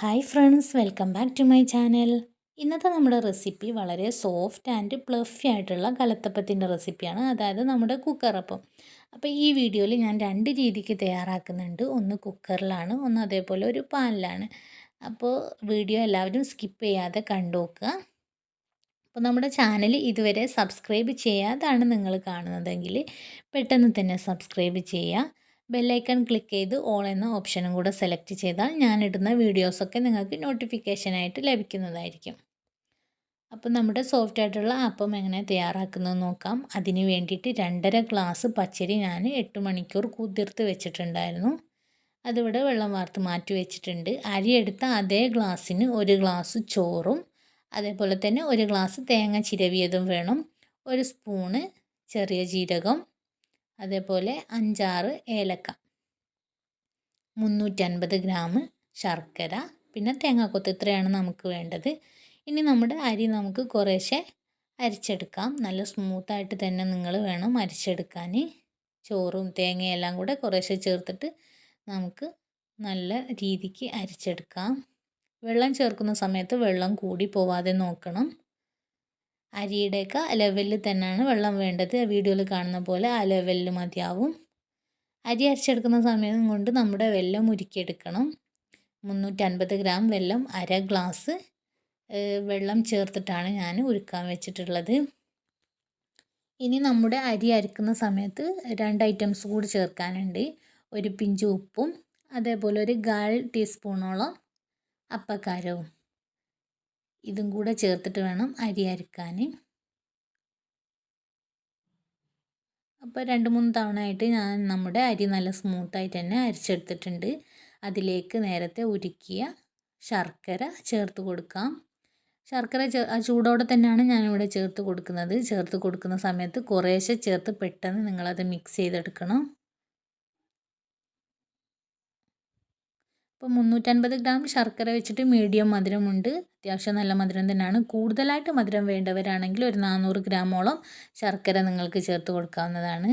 Hi friends welcome back to my channel. ഇന്നത്തെ നമ്മുടെ recipe വളരെ സോഫ്റ്റ് ആൻഡ് പ്ലഫി ആയിട്ടുള്ള കലത്തപ്പത്തിന്റെ റെസിപ്പിയാണ്. അതായത് നമ്മുടെ കുക്കറപ്പം അപ്പോൾ ഈ വീഡിയോയിൽ ഞാൻ രണ്ട് രീതിക്ക് തയ്യാറാക്കുന്നുണ്ട്. ഒന്ന് കുക്കറിലാണ് ഒന്ന് അതേപോലെ ഒരു പാനിലാണ്. അപ്പോൾ വീഡിയോ എല്ലാവരും സ്കിപ്പ് ചെയ്യാതെ കണ്ടുനോക്കുക അപ്പോൾ നമ്മുടെ ചാനൽ ഇതുവരെ സബ്സ്ക്രൈബ് ചെയ്യാതാണ് നിങ്ങൾ കാണുന്നതെങ്കിൽ പെട്ടെന്ന് തന്നെ സബ്സ്ക്രൈബ് ചെയ്യുക. ബെല്ലൈക്കൺ ക്ലിക്ക് ചെയ്ത് ഓൾ എന്ന ഓപ്ഷനും കൂടെ സെലക്ട് ചെയ്താൽ ഞാനിടുന്ന വീഡിയോസൊക്കെ നിങ്ങൾക്ക് നോട്ടിഫിക്കേഷനായിട്ട് ലഭിക്കുന്നതായിരിക്കും. അപ്പോൾ നമ്മുടെ സോഫ്റ്റ് ആയിട്ടുള്ള അപ്പം എങ്ങനെ തയ്യാറാക്കുന്നത് നോക്കാം. അതിന് വേണ്ടിയിട്ട് രണ്ടര ഗ്ലാസ് പച്ചരി ഞാൻ എട്ട് മണിക്കൂർ കുതിർത്ത് വെച്ചിട്ടുണ്ടായിരുന്നു. അതിവിടെ വെള്ളം വാർത്ത് മാറ്റി വെച്ചിട്ടുണ്ട്. അരി എടുത്ത അതേ ഗ്ലാസ്സിന് ഒരു ഗ്ലാസ് ചോറും അതേപോലെ തന്നെ ഒരു ഗ്ലാസ് തേങ്ങ ചിരവിയതും വേണം. ഒരു സ്പൂണ് ചെറിയ ജീരകം അതേപോലെ അഞ്ചാറ് ഏലക്ക മുന്നൂറ്റൻപത് ഗ്രാം ശർക്കര പിന്നെ തേങ്ങാക്കൊത്ത് ഇത്രയാണ് നമുക്ക് വേണ്ടത്. ഇനി നമ്മുടെ അരി നമുക്ക് കുറേശ്ശെ അരിച്ചെടുക്കാം. നല്ല സ്മൂത്തായിട്ട് തന്നെ നിങ്ങൾ വേണം അരിച്ചെടുക്കാൻ. ചോറും തേങ്ങയെല്ലാം കൂടെ കുറേശ്ശെ ചേർത്തിട്ട് നമുക്ക് നല്ല രീതിക്ക് അരിച്ചെടുക്കാം. വെള്ളം ചേർക്കുന്ന സമയത്ത് വെള്ളം കൂടി പോവാതെ നോക്കണം. അരിയുടെയൊക്കെ ലെവലിൽ തന്നെയാണ് വെള്ളം വേണ്ടത്. വീഡിയോയിൽ കാണുന്ന പോലെ ആ ലെവലിൽ മതിയാവും. അരി അരച്ചെടുക്കുന്ന സമയം കൊണ്ട് നമ്മുടെ വെല്ലം ഉരുക്കിയെടുക്കണം. മുന്നൂറ്റൻപത് ഗ്രാം വെല്ലം അര ഗ്ലാസ് വെള്ളം ചേർത്തിട്ടാണ് ഞാൻ ഉരുക്കാൻ വെച്ചിട്ടുള്ളത്. ഇനി നമ്മുടെ അരി അരക്കുന്ന സമയത്ത് രണ്ട് ഐറ്റംസ് കൂടി ചേർക്കാനുണ്ട്. ഒരു പിഞ്ച് ഉപ്പും അതേപോലെ ഒരു ഗാൽ ടീസ്പൂണോളം അപ്പക്കാരവും. ഇതും കൂടെ ചേർത്തിട്ട് വേണം അരി അരക്കാൻ അപ്പോൾ രണ്ട് മൂന്ന് തവണ ആയിട്ട് ഞാൻ നമ്മുടെ അരി നല്ല സ്മൂത്തായിട്ട് തന്നെ അരിച്ചെടുത്തിട്ടുണ്ട്. അതിലേക്ക് നേരത്തെ ഉരുക്കിയ ശർക്കര ചേർത്ത് കൊടുക്കാം. ശർക്കര ആ ചൂടോടെ തന്നെയാണ് ഞാനിവിടെ ചേർത്ത് കൊടുക്കുന്നത്. ചേർത്ത് കൊടുക്കുന്ന സമയത്ത് കുറേശ്ശെ ചേർത്ത് പെട്ടെന്ന് നിങ്ങളത് മിക്സ് ചെയ്തെടുക്കണം. ഇപ്പോൾ മുന്നൂറ്റൻപത് ഗ്രാം ശർക്കര വെച്ചിട്ട് മീഡിയം മധുരമുണ്ട്. അത്യാവശ്യം നല്ല മധുരം തന്നെയാണ്. കൂടുതലായിട്ട് മധുരം വേണ്ടവരാണെങ്കിൽ ഒരു നാനൂറ് ഗ്രാമോളം ശർക്കര നിങ്ങൾക്ക് ചേർത്ത് കൊടുക്കാവുന്നതാണ്.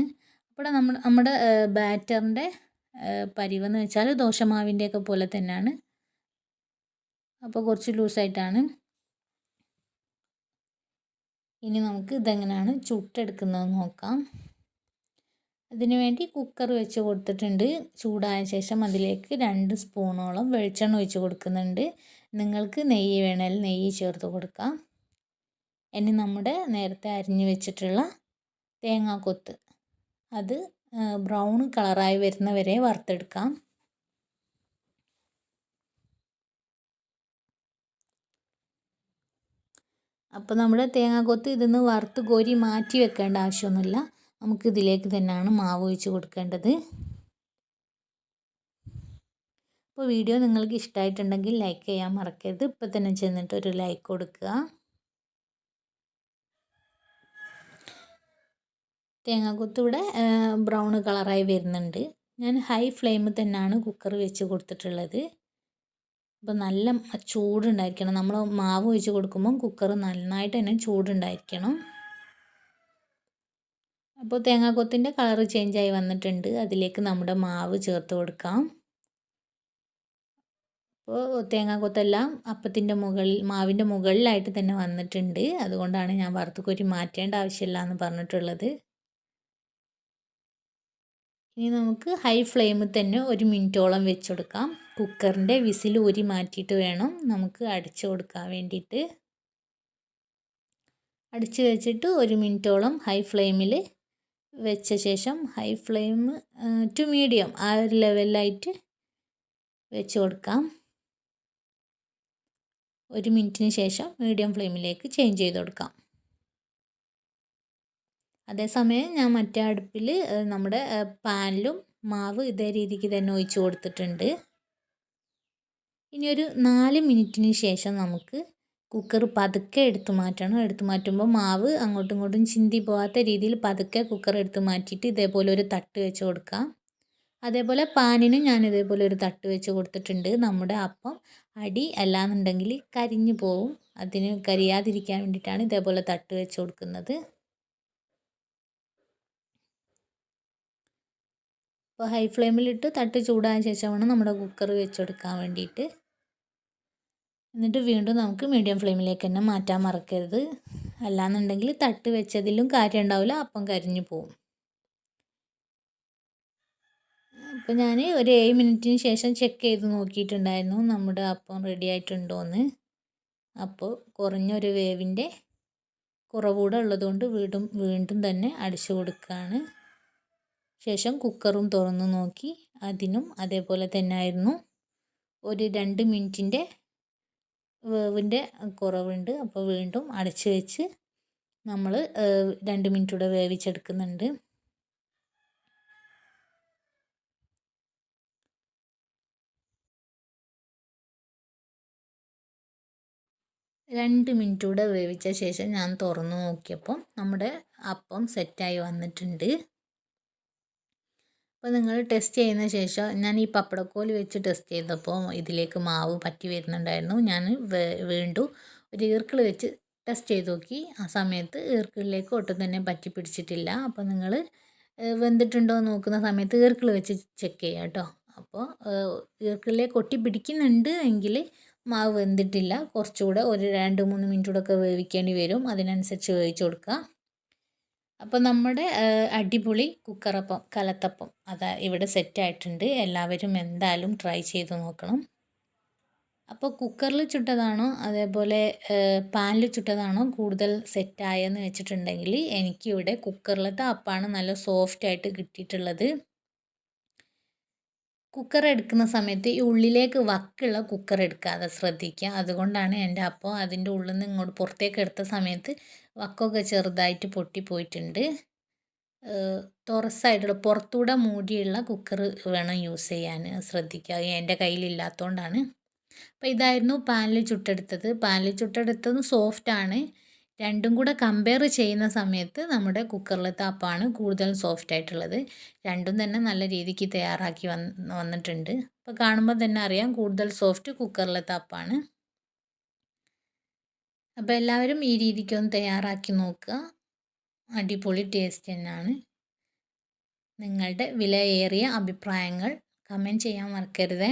അപ്പോൾ നമ്മൾ നമ്മുടെ ബാറ്ററിന്റെ പരിവെന്ന് വെച്ചാൽ ദോശമാവിന്റെയൊക്കെ പോലെ തന്നെയാണ്. അപ്പോൾ കുറച്ച് ലൂസായിട്ടാണ്. ഇനി നമുക്ക് ഇതെങ്ങനെയാണ് ചുട്ടെടുക്കുന്നത് നോക്കാം. അതിന് വേണ്ടി കുക്കർ വെച്ച് കൊടുത്തിട്ടുണ്ട്. ചൂടായ ശേഷം അതിലേക്ക് രണ്ട് സ്പൂണോളം വെളിച്ചെണ്ണ ഒഴിച്ച് കൊടുക്കുന്നുണ്ട്. നിങ്ങൾക്ക് നെയ്യ് വേണമെങ്കിൽ നെയ്യ് ചേർത്ത് കൊടുക്കാം. ഇനി നമ്മുടെ നേരത്തെ അരിഞ്ഞ് വെച്ചിട്ടുള്ള തേങ്ങാക്കൊത്ത് അത് ബ്രൗൺ കളറായി വരുന്നവരെ വറുത്തെടുക്കാം. അപ്പോൾ നമ്മുടെ തേങ്ങാക്കൊത്ത് ഇതിന്ന് വറുത്ത് കോരി മാറ്റി വെക്കേണ്ട ആവശ്യമൊന്നുമില്ല. നമുക്ക് ഇതിലേക്ക് തന്നെയാണ് മാവ് ഒഴിച്ച് കൊടുക്കേണ്ടത്. അപ്പോൾ വീഡിയോ നിങ്ങൾക്ക് ഇഷ്ടമായിട്ടുണ്ടെങ്കിൽ ലൈക്ക് ചെയ്യാൻ മറക്കരുത്. ഇപ്പം തന്നെ ചെന്നിട്ട് ഒരു ലൈക്ക് കൊടുക്കുക. തേങ്ങാക്കൊത്ത് ഇവിടെ ബ്രൗൺ കളറായി വരുന്നുണ്ട്. ഞാൻ ഹൈ ഫ്ലെയിമിൽ തന്നെയാണ് കുക്കർ വെച്ച് കൊടുത്തിട്ടുള്ളത്. അപ്പോൾ നല്ല ചൂടുണ്ടായിരിക്കണം. നമ്മൾ മാവ് ഒഴിച്ച് കൊടുക്കുമ്പം കുക്കർ നന്നായിട്ട് തന്നെ ചൂടുണ്ടായിരിക്കണം. അപ്പോൾ തേങ്ങാക്കൊത്തിന്റെ കളറ് ചേഞ്ചായി വന്നിട്ടുണ്ട്. അതിലേക്ക് നമ്മുടെ മാവ് ചേർത്ത് കൊടുക്കാം. അപ്പോൾ തേങ്ങാക്കൊത്തെല്ലാം അപ്പത്തിന്റെ മുകളിൽ മാവിന്റെ മുകളിലായിട്ട് തന്നെ വന്നിട്ടുണ്ട്. അതുകൊണ്ടാണ് ഞാൻ വറുത്ത് കോരി മാറ്റേണ്ട ആവശ്യമില്ല എന്ന് പറഞ്ഞിട്ടുള്ളത്. ഇനി നമുക്ക് ഹൈ ഫ്ലെയിമിൽ തന്നെ ഒരു മിനിറ്റോളം വെച്ചെടുക്കാം. കുക്കറിന്റെ വിസിൽ ഊരി മാറ്റിയിട്ട് വേണം നമുക്ക് അടിച്ചു കൊടുക്കാൻ വേണ്ടിയിട്ട്. അടിച്ചു വെച്ചിട്ട് ഒരു മിനിറ്റോളം ഹൈ ഫ്ലെയിമിൽ വെച്ച ശേഷം ഹൈ ഫ്ലെയിം ടു മീഡിയം ആ ഒരു ലെവലിലായിട്ട് വെച്ച് കൊടുക്കാം. ഒരു മിനിറ്റിന് ശേഷം മീഡിയം ഫ്ലെയിമിലേക്ക് ചേഞ്ച് ചെയ്ത് കൊടുക്കാം. അതേസമയം ഞാൻ മറ്റേ അടുപ്പിൽ നമ്മുടെ പാനിലും മാവ് ഇതേ രീതിക്ക് തന്നെ ഒഴിച്ച് കൊടുത്തിട്ടുണ്ട്. ഇനി ഒരു നാല് മിനിറ്റിന് ശേഷം നമുക്ക് കുക്കർ പതുക്കെ എടുത്തു മാറ്റണം. എടുത്തു മാറ്റുമ്പോൾ മാവ് അങ്ങോട്ടും ഇങ്ങോട്ടും ചിന്തി പോകാത്ത രീതിയിൽ പതുക്കെ കുക്കർ എടുത്തു മാറ്റിയിട്ട് ഇതേപോലെ ഒരു തട്ട് വെച്ച് കൊടുക്കാം. അതേപോലെ പാനിന് ഞാൻ ഇതേപോലെ ഒരു തട്ട് വെച്ച് കൊടുത്തിട്ടുണ്ട്. നമ്മുടെ അപ്പം അടി അല്ലാന്നുണ്ടെങ്കിൽ കരിഞ്ഞു പോവും. അതിന് കരിയാതിരിക്കാൻ വേണ്ടിയിട്ടാണ് ഇതേപോലെ തട്ട് വെച്ച് കൊടുക്കുന്നത്. അപ്പോൾ ഹൈ ഫ്ലെയിമിലിട്ട് തട്ട് ചൂടായ ശേഷമാണ് നമ്മുടെ കുക്കർ വെച്ചെടുക്കാൻ വേണ്ടിയിട്ട് എന്നിട്ട് വീണ്ടും നമുക്ക് മീഡിയം ഫ്ലെയിമിലേക്ക് തന്നെ മാറ്റാൻ മറക്കരുത്. അല്ലാന്നുണ്ടെങ്കിൽ തട്ട് വെച്ചതിലും കാര്യം ഉണ്ടാവില്ല അപ്പം കരിഞ്ഞു പോവും. അപ്പോൾ ഞാൻ ഒരു ഏഴ് മിനിറ്റിന് ശേഷം ചെക്ക് ചെയ്ത് നോക്കിയിട്ടുണ്ടായിരുന്നു നമ്മുടെ അപ്പം റെഡി ആയിട്ടുണ്ടോയെന്ന് അപ്പോൾ കുറഞ്ഞൊരു വേവിന്റെ കുറവൂടെ ഉള്ളതുകൊണ്ട് വീണ്ടും വീണ്ടും തന്നെ അടിച്ചു കൊടുക്കുകയാണ് ശേഷം കുക്കറും തുറന്ന് നോക്കി അതിനും അതേപോലെ തന്നെ ആയിരുന്നു. ഒരു രണ്ട് മിനിറ്റിന്റെ വേവിന്റെ കുറവുണ്ട്. അപ്പോൾ വീണ്ടും അടച്ച് വെച്ച് നമ്മൾ രണ്ട് മിനിറ്റ് കൂടെ വേവിച്ചെടുക്കുന്നുണ്ട്. രണ്ട് മിനിറ്റ് കൂടെ വേവിച്ച ശേഷം ഞാൻ തുറന്ന് നോക്കിയപ്പോൾ നമ്മുടെ അപ്പം സെറ്റായി വന്നിട്ടുണ്ട്. അപ്പോൾ നിങ്ങൾ ടെസ്റ്റ് ചെയ്യുന്ന ശേഷം ഞാൻ ഈ പപ്പടക്കോൽ വെച്ച് ടെസ്റ്റ് ചെയ്തപ്പോൾ ഇതിലേക്ക് മാവ് പറ്റി വരുന്നുണ്ടായിരുന്നു. ഞാൻ വീണ്ടും ഒരു ഈർക്കിൾ വെച്ച് ടെസ്റ്റ് ചെയ്ത് നോക്കി. ആ സമയത്ത് ഈർക്കിളിലേക്ക് ഒട്ടും തന്നെ പറ്റി പിടിച്ചിട്ടില്ല. അപ്പോൾ നിങ്ങൾ വെന്തിട്ടുണ്ടോ നോക്കുന്ന സമയത്ത് ഈർക്കിൾ വെച്ച് ചെക്ക് ചെയ്യുക കേട്ടോ. അപ്പോൾ ഈർക്കിളിലേക്ക് ഒട്ടി പിടിക്കുന്നുണ്ട് എങ്കിൽ മാവ് വെന്തിട്ടില്ല. കുറച്ചുകൂടെ ഒരു രണ്ട് മൂന്ന് മിനിറ്റ് കൂടെ ഒക്കെ വേവിക്കേണ്ടി വരും. അതിനനുസരിച്ച് വേവിച്ച് കൊടുക്കുക. അപ്പോൾ നമ്മുടെ അടിപൊളി കുക്കറപ്പം കലത്തപ്പം അതാ ഇവിടെ സെറ്റായിട്ടുണ്ട്. എല്ലാവരും എന്തായാലും ട്രൈ ചെയ്ത് നോക്കണം. അപ്പോൾ കുക്കറിൽ ചുട്ടതാണോ അതേപോലെ പാനിൽ ചുട്ടതാണോ കൂടുതൽ സെറ്റായെന്ന് വെച്ചിട്ടുണ്ടെങ്കിൽ എനിക്കിവിടെ കുക്കറിലത്തെ അപ്പമാണ് നല്ല സോഫ്റ്റായിട്ട് കിട്ടിയിട്ടുള്ളത്. കുക്കർ എടുക്കുന്ന സമയത്ത് ഈ ഉള്ളിലേക്ക് വക്കുള്ള കുക്കർ എടുക്കാതെ ശ്രദ്ധിക്കുക. അതുകൊണ്ടാണ് എന്റെ അപ്പം അതിന്റെ ഉള്ളിൽ നിന്ന് ഇങ്ങോട്ട് പുറത്തേക്ക് എടുത്ത സമയത്ത് വക്കൊക്കെ ചെറുതായിട്ട് പൊട്ടിപ്പോയിട്ടുണ്ട് തുറസായിട്ടുള്ള പുറത്തൂടെ മൂടിയുള്ള കുക്കർ വേണം യൂസ് ചെയ്യാൻ. ശ്രദ്ധിക്കുക. എന്റെ കയ്യിലില്ലാത്തതുകൊണ്ടാണ് അപ്പോൾ ഇതായിരുന്നു പാനിൽ ചുട്ടെടുത്തത്. പാനിൽ ചുട്ടെടുത്തത് സോഫ്റ്റാണ് രണ്ടും കൂടെ കമ്പയർ ചെയ്യുന്ന സമയത്ത് നമ്മുടെ കുക്കറിലെ അപ്പമാണ് കൂടുതൽ സോഫ്റ്റ് ആയിട്ടുള്ളത്. രണ്ടും തന്നെ നല്ല രീതിക്ക് തയ്യാറാക്കി വന്ന് വന്നിട്ടുണ്ട്. അപ്പോൾ കാണുമ്പോൾ തന്നെ അറിയാം കൂടുതൽ സോഫ്റ്റ് കുക്കറിലെ അപ്പമാണ് അപ്പോൾ എല്ലാവരും ഈ രീതിക്കൊന്ന് തയ്യാറാക്കി നോക്കുക. അടിപൊളി ടേസ്റ്റ് തന്നെയാണ്. നിങ്ങളുടെ വിലയേറിയ അഭിപ്രായങ്ങൾ കമന്റ് ചെയ്യാൻ മറക്കരുതേ.